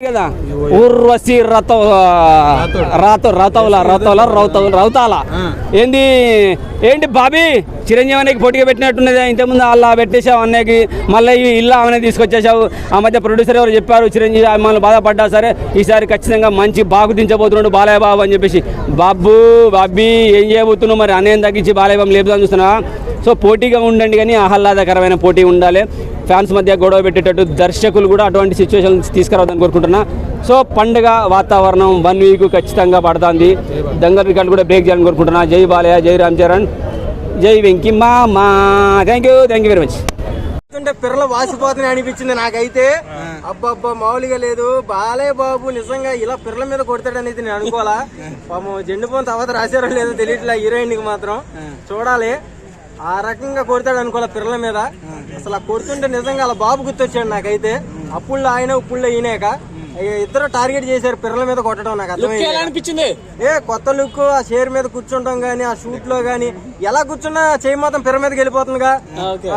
కదా? ఊర్వశి రత రాత రతవుల రతవుల రౌతవుల రౌతాల. ఏంది? ఏంటి బాబీ? చిరంజీవి అన్నకి పోటీగా పెట్టినట్టున్నది. ఇంతకుముందు అలా పెట్టేశావు అన్నకి మళ్ళీ ఇల్లు ఆమెనే తీసుకొచ్చేసావు ఆ మధ్య ప్రొడ్యూసర్ ఎవరు చెప్పారు చిరంజీవి అభిమానులు బాధపడ్డా సరే ఈసారి ఖచ్చితంగా మంచి బాగు దించబోతున్నాడు బాలయ్య బాబు అని చెప్పేసి. బాబు బాబీ ఏం చేయబోతున్నావు మరి? అన్నయ్యం తగ్గించి బాలయ్య బాబు లేపుదాం చూస్తున్నా. సో పోటీగా ఉండండి కానీ ఆహ్లాదకరమైన పోటీ ఉండాలి. ఫ్యాన్స్ మధ్య గొడవ పెట్టేటట్టు దర్శకులు కూడా అటువంటి సిచ్యువేషన్ తీసుకురావద్దని కోరుకుంటున్నా. సో పండుగ వాతావరణం వన్ వీక్ ఖచ్చితంగా పడుతుంది. దంగల్ రికార్డు కూడా బ్రేక్ చేయాలని కోరుకుంటున్నా. జై బాలయ్య జై రామ్ చరణ్. జై వెంకి మామా. Thank you thank you very much చూస్తుంటే పిర్రలు వాసిపోతున్నాయి అనిపించింది నాకైతే. అబ్బబ్బా మామూలుగా లేదు. బాలయ్య బాబు నిజంగా ఇలా పిర్రల మీద కొడతాడనేది నేను అనుకోవాలా? పాము జెండు పోన్ తర్వాత రాశారో లేదో తెలియట్లే హీరోయిన్కి మాత్రం. చూడాలి. ఆ రకంగా కొడతాడు అనుకోలే పిర్రల మీద. అసలు ఆ కొడుతుంటే నిజంగా అలా బాబు గుర్తొచ్చాడు నాకైతే. అప్పుడు ఆయన ఉప్పుల్లో ఈయనక. ఇద్దరు టార్గెట్ చేశారు పిర్రల మీద కొట్టడం నాకు అర్థమైంది. అనిపించింది? ఏ కొత్త లుక్ ఆ చైర్ మీద కూర్చుంటాం గానీ ఆ షూట్లో గానీ ఎలా కూర్చున్నా చేయి మాత్రం పిర్ర మీదకి వెళ్ళిపోతుందిగా. అది.